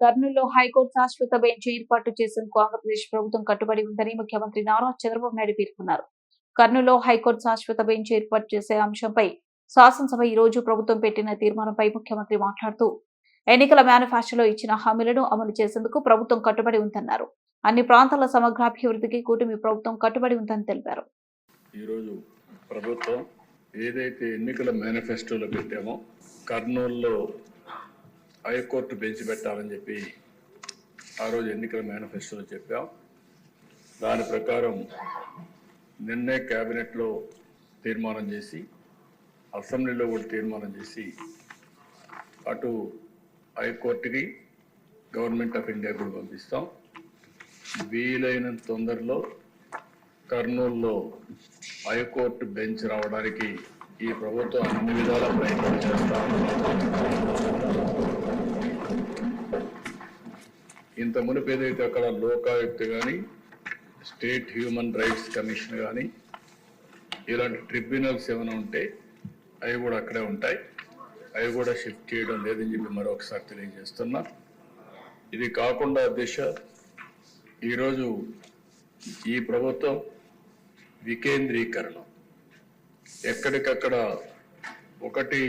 కర్నూలులో హైకోర్టు శాశ్వత బెంచ్ ఏర్పాటు చేసేందుకు ఆంధ్రప్రదేశ్ ప్రభుత్వం కట్టుబడి ఉందని ముఖ్యమంత్రి నారా చంద్రబాబు నాయుడు పేర్కొన్నారు. కర్నూలులో హైకోర్టు శాశ్వత బెంచ్ ఏర్పాటు చేసే అంశంపై శాసనసభ ఈ రోజు ప్రభుత్వం పెట్టిన తీర్మానంపై ముఖ్యమంత్రి మాట్లాడుతూ ఎన్నికల మేనిఫెస్టోలో ఇచ్చిన హామీలను అమలు చేసేందుకు ప్రభుత్వం కట్టుబడి ఉందన్నారు. అన్ని ప్రాంతాల సమగ్రాభివృద్ధికి కూటమి ప్రభుత్వం కట్టుబడి ఉందని తెలిపారు. ఈరోజు ప్రభుత్వం ఏదైతే ఎన్నికల మేనిఫెస్టోలో పెట్టామో కర్నూలులో హైకోర్టు బెంచ్ పెట్టాలని చెప్పి ఆ రోజు ఎన్నికల మేనిఫెస్టోలో చెప్పాం. దాని ప్రకారం నిన్నే క్యాబినెట్లో తీర్మానం చేసి అసెంబ్లీలో కూడా తీర్మానం చేసి అటు హైకోర్టుకి గవర్నమెంట్ ఆఫ్ ఇండియా కూడా పంపిస్తాం. వీలైనంత తొందరలో కర్నూలులో హైకోర్టు బెంచ్ రావడానికి ఈ ప్రభుత్వం అన్ని విధాల ప్రయత్నం చేస్తాం. ఇంత మునుపు ఏదైతే అక్కడ లోకాయుక్త కానీ స్టేట్ హ్యూమన్ రైట్స్ కమిషన్ కానీ ఇలాంటి ట్రిబ్యునల్స్ ఏమైనా ఉంటే అవి కూడా అక్కడే ఉంటాయి. అవి కూడా షిఫ్ట్ చేయడం లేదని చెప్పి మరొకసారి తెలియజేస్తున్నా. ఇది కాకుండా దిశ ఈరోజు ఈ ప్రభుత్వం వికేంద్రీకరణ. ఎక్కడికక్కడ ఒకటి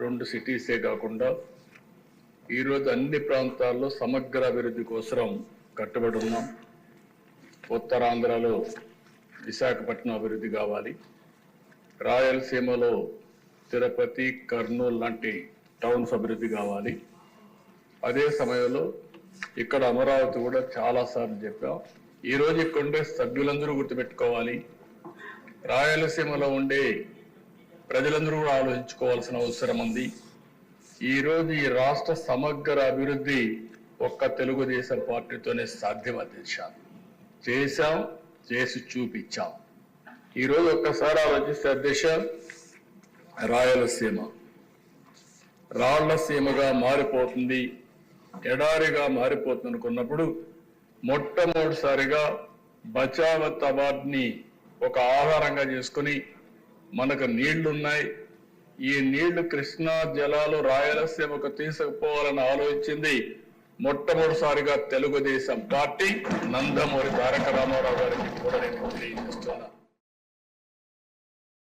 రెండు సిటీసే కాకుండా ఈరోజు అన్ని ప్రాంతాల్లో సమగ్ర అభివృద్ధి కోసం కట్టుబడి ఉన్నాం. ఉత్తరాంధ్రలో విశాఖపట్నం అభివృద్ధి కావాలి. రాయలసీమలో తిరుపతి కర్నూలు లాంటి టౌన్స్ అభివృద్ధి కావాలి. అదే సమయంలో ఇక్కడ అమరావతి కూడా చాలాసార్లు చెప్పాం. ఈరోజు ఇక్కడ ఉండే సభ్యులందరూ గుర్తుపెట్టుకోవాలి. రాయలసీమలో ఉండే ప్రజలందరూ కూడా ఆలోచించుకోవాల్సిన అవసరం ఉంది. ఈరోజు ఈ రాష్ట్ర సమగ్ర అభివృద్ధి ఒక్క తెలుగుదేశం పార్టీతోనే సాధ్యం అధ్యక్ష చేశాం చేసి చూపించాం. ఈరోజు ఒక్కసారి ఆలోచిస్తే అధ్యక్ష రాయలసీమ. రాళ్ళసీమగా మారిపోతుంది ఎడారిగా మారిపోతుంది అనుకున్నప్పుడు మొట్టమొదటిసారిగా బచావత్ అవార్డుని ఒక ఆధారంగా చేసుకుని మనకు నీళ్ళున్నాయి ఈ నీళ్ళు కృష్ణా జలాలు రాయలసీమకు తీసుకుపోవాలని ఆలోచించింది మొట్టమొదటిసారిగా తెలుగుదేశం పార్టీ. నందమూరి తారక రామారావు గారికి కూడా నేను తెలియజేస్తున్నాను.